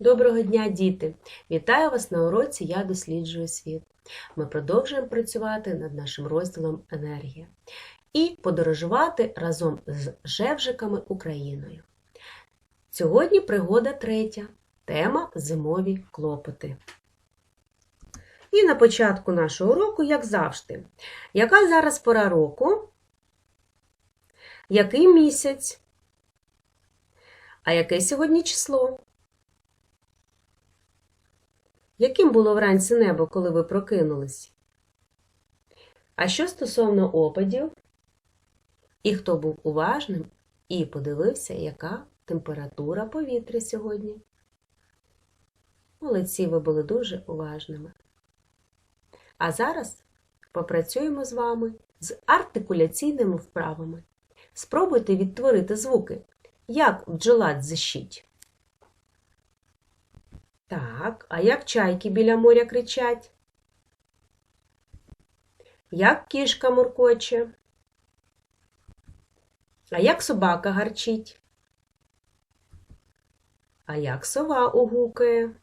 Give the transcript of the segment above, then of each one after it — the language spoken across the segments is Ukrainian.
Доброго дня, діти! Вітаю вас на уроці Я досліджую світ. Ми продовжуємо працювати над нашим розділом енергія і подорожувати разом з жевжиками Україною. Сьогодні пригода третя. Тема зимові клопоти. І на початку нашого уроку, як завжди, яка зараз пора року? Який місяць? А яке сьогодні число? Яким було вранці небо, коли ви прокинулись? А що стосовно опадів? І хто був уважним і подивився, яка температура повітря сьогодні? Молодці, ви були дуже уважними. А зараз попрацюємо з вами з артикуляційними вправами. Спробуйте відтворити звуки, як бджола дзищить. Так, а як чайки біля моря кричать? Як кішка муркоче? А як собака гарчить? А як сова угукає?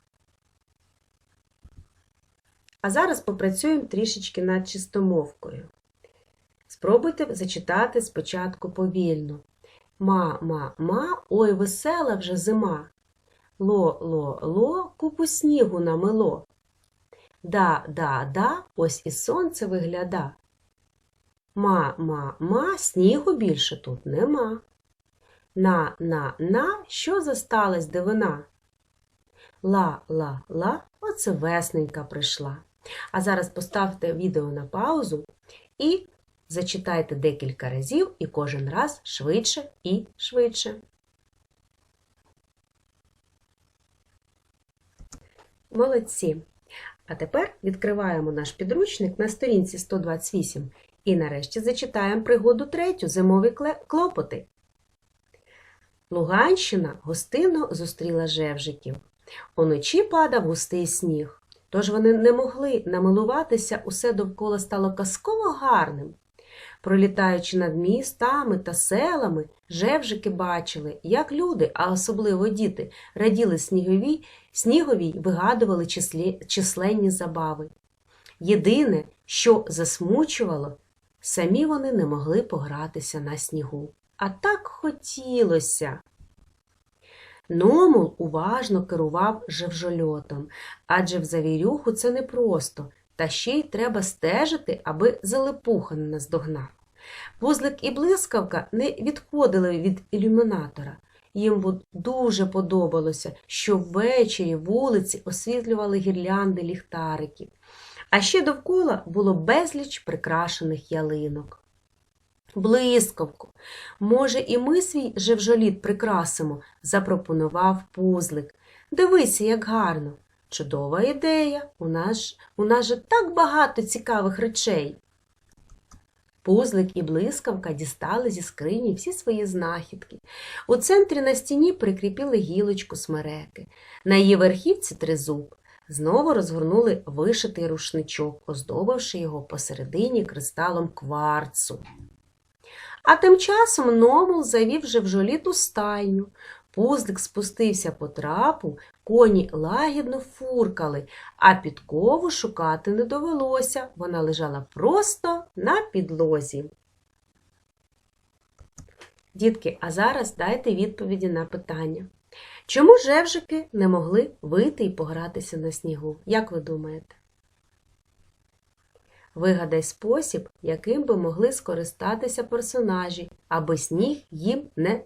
А зараз попрацюємо трішечки над чистомовкою. Спробуйте зачитати спочатку повільно. Ма-ма-ма, ой, весела вже зима. Ло-ло-ло, купу снігу намело. Да-да-да, ось і сонце вигляда. Ма-ма-ма, снігу більше тут нема. На-на-на, що засталась дивина? Ла-ла-ла, оце весненька прийшла. А зараз поставте відео на паузу і зачитайте декілька разів і кожен раз швидше і швидше. Молодці! А тепер відкриваємо наш підручник на сторінці 128 і нарешті зачитаємо пригоду третю зимові клопоти. Луганщина гостинно зустріла жевжиків. Уночі падав густий сніг, тож вони не могли намилуватися, усе довкола стало казково гарним. Пролітаючи над містами та селами, жевжики бачили, як люди, а особливо діти, раділи сніговій, сніговій вигадували числі, численні забави. Єдине, що засмучувало, самі вони не могли погратися на снігу. А так хотілося. Номул уважно керував жевжольотом, адже в завірюху це непросто, та ще й треба стежити, аби залипуха не наздогнав. Пузлик і блискавка не відходили від ілюмінатора. Їм дуже подобалося, що ввечері вулиці освітлювали гірлянди ліхтариків, а ще довкола було безліч прикрашених ялинок. Блискавку, може, і ми свій живжоліт прикрасимо, запропонував пузлик. Дивися, як гарно. Чудова ідея. У нас, у нас же так багато цікавих речей. Пузлик і блискавка дістали зі скрині всі свої знахідки. У центрі на стіні прикріпили гілочку смереки. На її верхівці тризуб. Знову розгорнули вишитий рушничок, оздобивши його посередині кристалом кварцу. А тим часом Номул завів жевжоліт у стайню. Пузлик спустився по трапу, коні лагідно фуркали, а підкову шукати не довелося. Вона лежала просто на підлозі. Дітки, а зараз дайте відповіді на питання. Чому жевжики не могли вийти і погратися на снігу? Як ви думаєте? Вигадай спосіб, яким би могли скористатися персонажі, аби сніг їм не,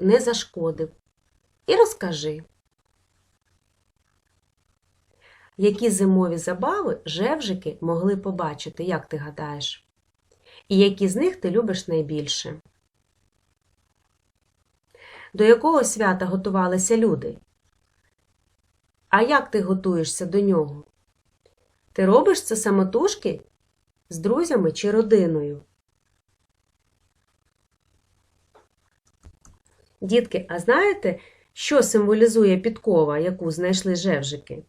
не зашкодив. І розкажи, які зимові забави жевжики могли побачити, як ти гадаєш? І які з них ти любиш найбільше? До якого свята готувалися люди? А як ти готуєшся до нього? Ти робиш це самотужки з друзями чи родиною? Дітки, а знаєте, що символізує підкова, яку знайшли жевжики?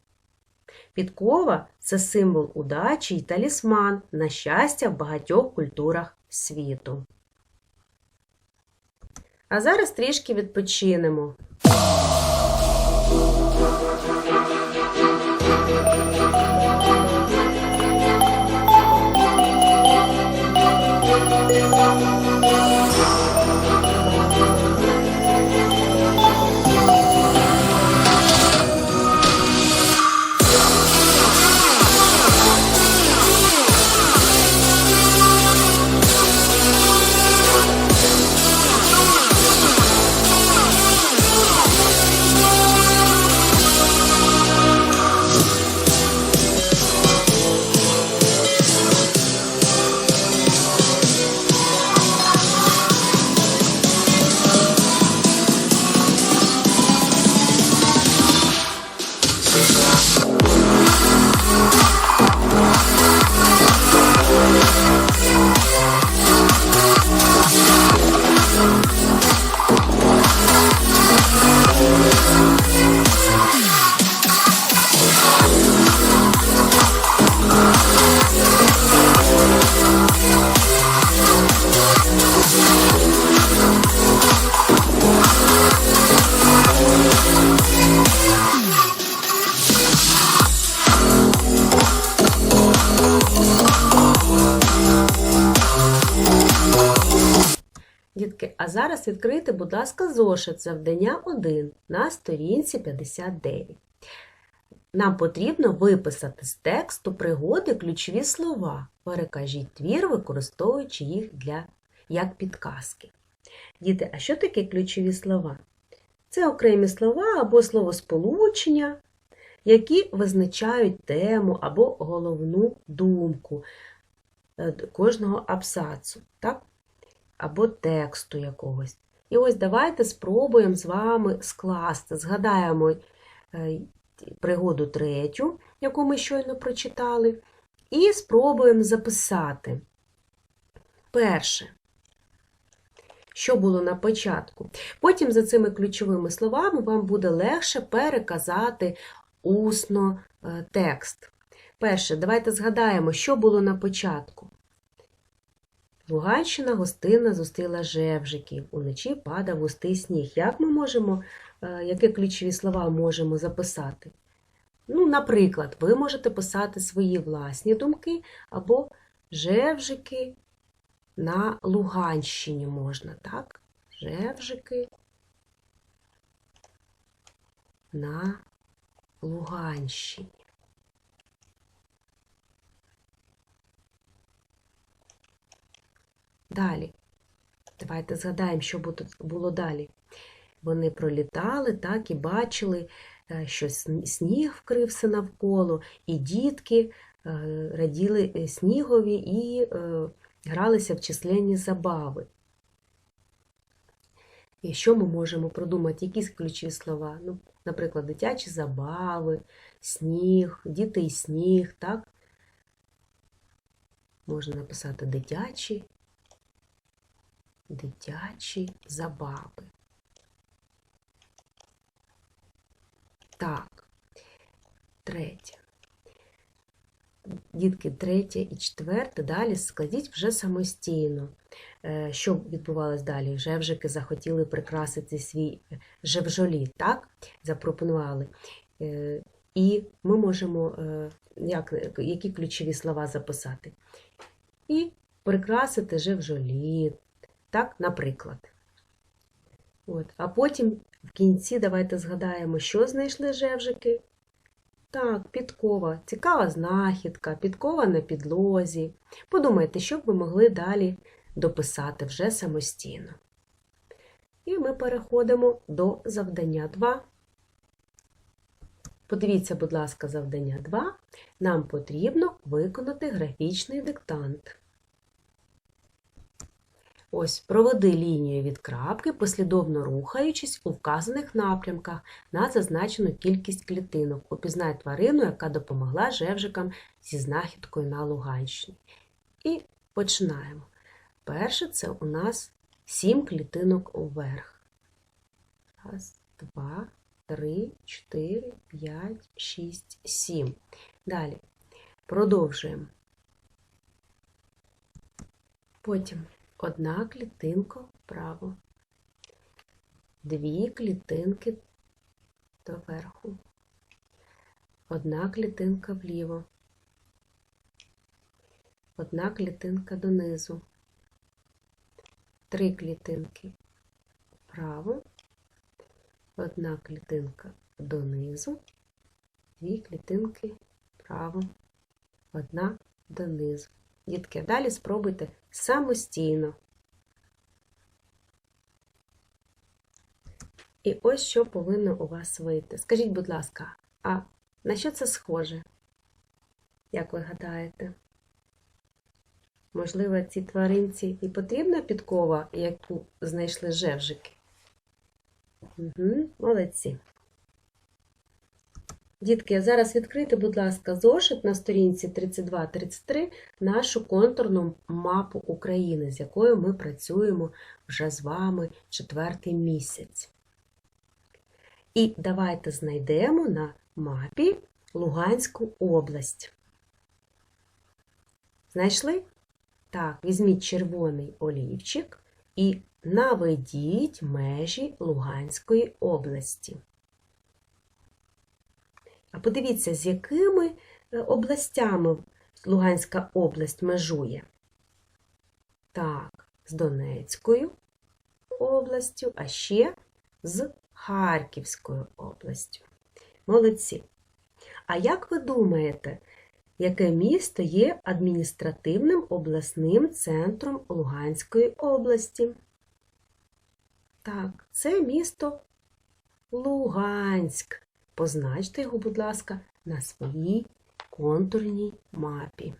Підкова це символ удачі й талісман на щастя в багатьох культурах світу. А зараз трішки відпочинемо. Зараз відкрийте, будь ласка, зошит завдання 1 на сторінці 59. Нам потрібно виписати з тексту пригоди ключові слова. Перекажіть твір, використовуючи їх для, як підказки. Діти, а що таке ключові слова? Це окремі слова або словосполучення, які визначають тему або головну думку е, кожного абзацу, так? Або тексту якогось. І ось давайте спробуємо з вами скласти, згадаємо е, пригоду третю, яку ми щойно прочитали, і спробуємо записати. Перше, що було на початку. Потім за цими ключовими словами вам буде легше переказати усно е, текст. Перше, давайте згадаємо, що було на початку. Луганщина гостинна зустріла жевжиків. Уночі падав густий сніг. Як ми можемо, е, які ключові слова можемо записати? Ну, наприклад, ви можете писати свої власні думки або жевжики на Луганщині можна, так? Жевжики на Луганщині. Далі. Давайте згадаємо, що було далі. Вони пролітали так і бачили, е, що сніг вкрився навколо, і дітки е, раділи е, снігові і гралися в численні забави. І що ми можемо продумати? Якісь ключові слова? Ну, Наприклад, дитячі забави, сніг, діти і сніг, так? Можна написати дитячі дитячі забави. Так, третє. Дітки, третє і четверте далі складіть вже самостійно. Е, що відбувалось далі? Жевжики захотіли прикрасити свій жевжолі, так? Запропонували. Е, і ми можемо е, як, які ключові слова записати? І прикрасити жевжолі, так, наприклад. От. А потім в кінці давайте згадаємо, що знайшли жевжики. Так, підкова, цікава знахідка, підкова на підлозі. Подумайте, що б ви могли далі дописати вже самостійно. І ми переходимо до завдання 2. Подивіться, будь ласка, завдання 2. Нам потрібно виконати графічний диктант. Ось проведи лінію від крапки, послідовно рухаючись у вказаних напрямках на зазначену кількість клітинок. Упізнай тварину, яка допомогла жевжикам зі знахідкою на Луганщині. І починаємо. Перше це у нас сім клітинок вверх. Раз, два, три, чотири, п'ять, шість, сім. Далі продовжуємо. Потім одна клітинка вправо, дві клітинки доверху, одна клітинка вліво, одна клітинка донизу, три клітинки вправо, одна клітинка донизу, дві клітинки вправо, одна донизу. Дітки, далі спробуйте самостійно. І ось що повинно у вас вийти. Скажіть, будь ласка, а на що це схоже? Як ви гадаєте? Можливо, цій тваринці і потрібна підкова, яку знайшли жевжики? Угу, Молодці. Дітки, зараз відкрийте, будь ласка, зошит на сторінці 32-33 нашу контурну мапу України, з якою ми працюємо вже з вами четвертий місяць. І давайте знайдемо на мапі Луганську область. Знайшли? Так, візьміть червоний олівчик і наведіть межі Луганської області. А подивіться, з якими е, областями Луганська область межує. Так, з Донецькою, областю, а ще з Харківською областю. Молодці. А як ви думаєте, яке місто є адміністративним обласним центром Луганської області? Так, це місто Луганськ. Позначте його, будь ласка, на своїй контурній мапі.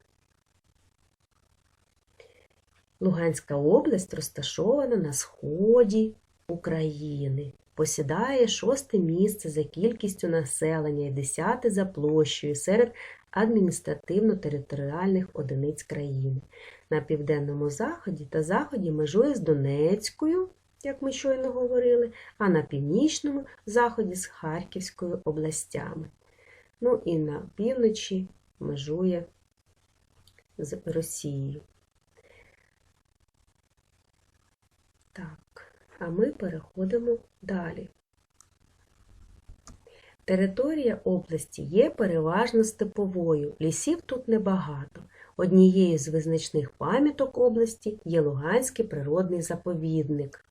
Луганська область розташована на сході України. Посідає шосте місце за кількістю населення і десяте за площею серед адміністративно-територіальних одиниць країни. На південному заході та заході межує з Донецькою, як ми щойно говорили, а на північному заході з Харківською областями. Ну і на півночі межує з Росією. Так, а ми переходимо далі. Територія області є переважно степовою, лісів тут небагато. Однією з визначних пам'яток області є Луганський природний заповідник.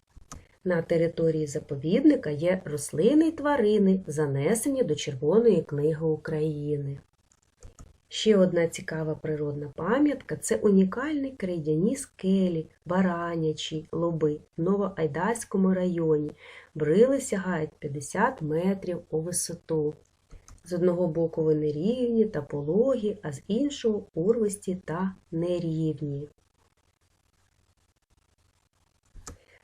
На території заповідника є рослини й тварини, занесені до Червоної книги України. Ще одна цікава природна пам'ятка це унікальні крейдяні скелі, баранячі лоби в Новоайдарському районі. Брили сягають 50 метрів у висоту. З одного боку вони рівні та пологі, а з іншого урвисті та нерівні.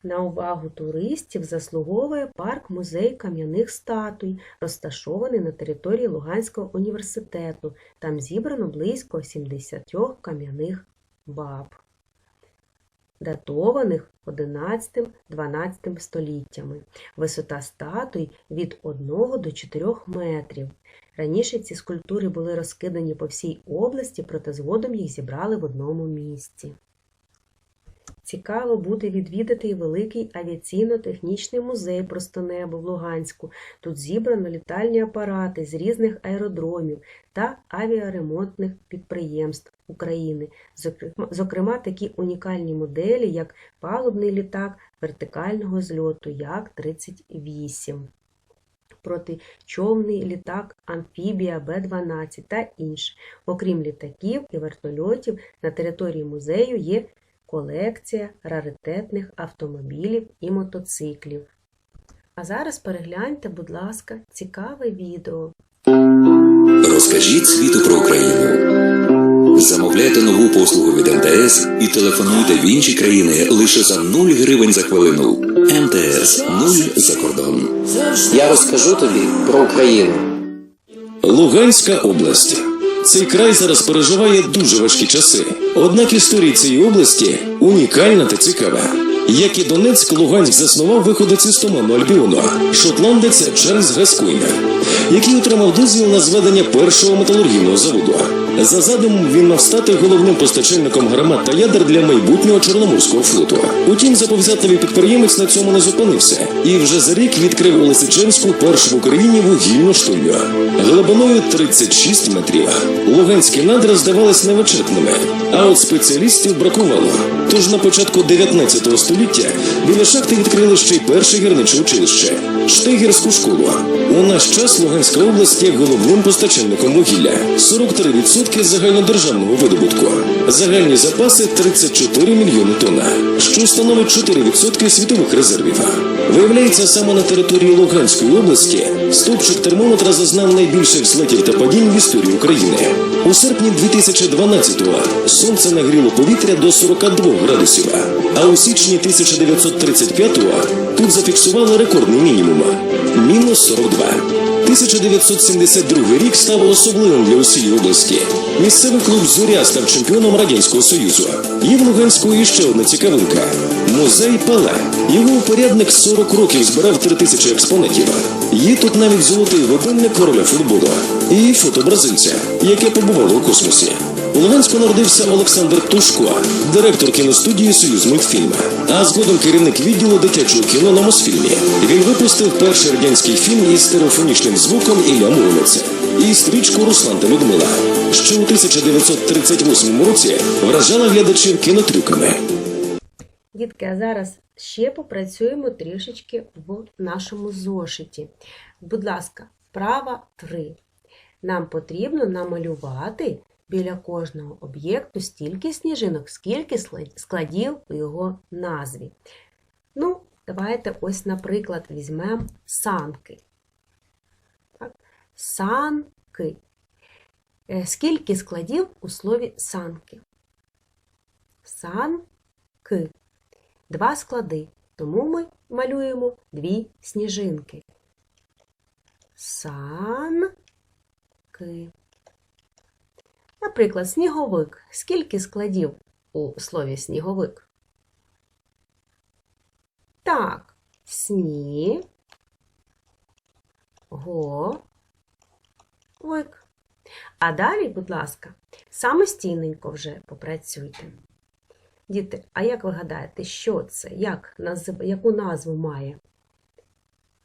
На увагу туристів заслуговує парк-музей кам'яних статуй, розташований на території Луганського університету. Там зібрано близько 70 кам'яних баб, датованих 11-12 століттями. Висота статуй від 1 до 4 метрів. Раніше ці скульптури були розкидані по всій області, проте згодом їх зібрали в одному місці. Цікаво буде відвідати великий авіаційно-технічний музей просто небо в Луганську. Тут зібрано літальні апарати з різних аеродромів та авіаремонтних підприємств України, зокрема, зокрема такі унікальні моделі, як палубний літак вертикального зльоту Як-38, протичовний літак Амфібія Б-12 та інше. Окрім літаків і вертольотів, на території музею є колекція раритетних автомобілів і мотоциклів. А зараз перегляньте, будь ласка, цікаве відео. Розкажіть світу про Україну. Замовляйте нову послугу від МТС і телефонуйте в інші країни лише за 0 гривень за хвилину. МТС 0 за кордон. Я розкажу тобі про Україну. Луганська область. Цей край зараз переживає дуже важкі часи. Однак історія цієї області унікальна та цікава. Як і Донецьк, Луганськ заснував виходець із Томану Альбіону, шотландець Чарльз Гаскуйна, який отримав дозвіл на зведення першого металургійного заводу. За задумом він мав стати головним постачальником гармат та ядер для майбутнього Чорноморського флоту. Утім, заповзятливий підприємець на цьому не зупинився і вже за рік відкрив у Лисичанську першу в Україні вугільну штулю. Глибиною 36 метрів. Луганські надра здавались невичерпними, а от спеціалістів бракувало. Тож на початку 19 століття біля шахти відкрили ще й перше гірниче училище Штегірську школу. У наш час Луганська область є головним постачальником вугілля 43% загальнодержавного видобутку. Загальні запаси 34 мільйони тонн, що становить 4% світових резервів. Виявляється, саме на території Луганської області стовпчик термометра зазнав найбільших злетів та падінь в історії України. У серпні 2012-го сонце нагріло повітря до 42 градусів, а у січні 1935-го тут зафіксували рекордний мінімум мінус 42. 1972 рік став особливим для усієї області. Місцевий клуб Зоря став чемпіоном Радянського Союзу. Є в Луганську іще одна цікавинка музей Пале. Його упорядник 40 років збирав 3 тисячі експонатів. Є тут навіть золотий годинник короля футболу і фото бразильця, яке побувало у космосі. У Луганську народився Олександр Тушко, директор кіностудії Союз мультфільм, а згодом керівник відділу дитячого кіно на Мосфільмі. Він випустив перший радянський фільм із стереофонічним звуком Ілля Муромець і стрічку Руслан та Людмила, що у 1938 році вражала глядачів кінотрюками. Дітки, а зараз ще попрацюємо трішечки в нашому зошиті. Будь ласка, вправа 3. Нам потрібно намалювати біля кожного об'єкту стільки сніжинок, скільки складів у його назві. Ну, давайте ось, наприклад, візьмемо санки. Так. Санки. Е, Скільки складів у слові санки? Санки. Два склади. Тому ми малюємо дві сніжинки. Санки. Наприклад, сніговик. Скільки складів у слові сніговик? Так, сні. Го. А далі, будь ласка, самостійненько вже попрацюйте. Діти, а як ви гадаєте, що це? Як, назив... Яку назву має?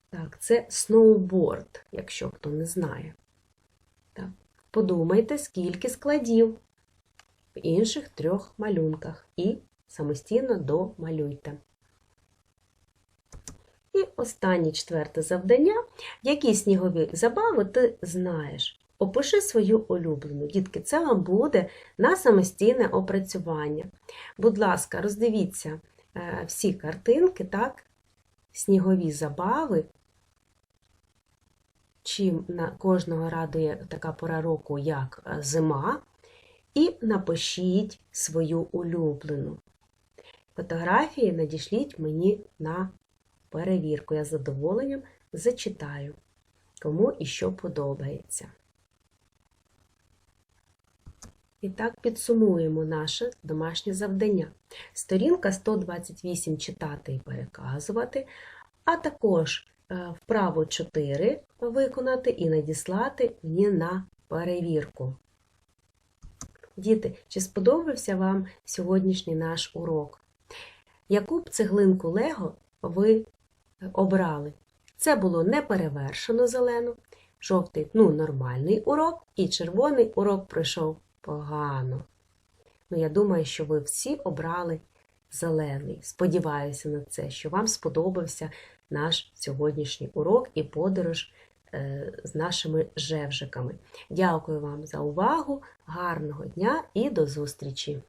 Так, це сноуборд, якщо хто не знає. Подумайте, скільки складів в інших трьох малюнках і самостійно домалюйте. І останнє четверте завдання. Які снігові забави ти знаєш? Опиши свою улюблену. Дітки, це вам буде на самостійне опрацювання. Будь ласка, роздивіться е, всі картинки, так? Снігові забави. Чим на кожного радує така пора року, як е, зима, і напишіть свою улюблену. Фотографії надішліть мені на перевірку. Я з задоволенням зачитаю, кому і що подобається. І так підсумуємо наше домашнє завдання. Сторінка 128 читати і переказувати, а також е, вправо 4 виконати і надіслати мені на перевірку. Діти, чи сподобався вам сьогоднішній наш урок? Яку б цеглинку Лего ви обрали? Це було неперевершено зелено, жовтий ну, нормальний урок, і червоний урок пройшов погано. Ну, я думаю, що ви всі обрали зелений. Сподіваюся на це, що вам сподобався наш сьогоднішній урок і подорож е, з нашими жевжиками. Дякую вам за увагу, гарного дня і до зустрічі!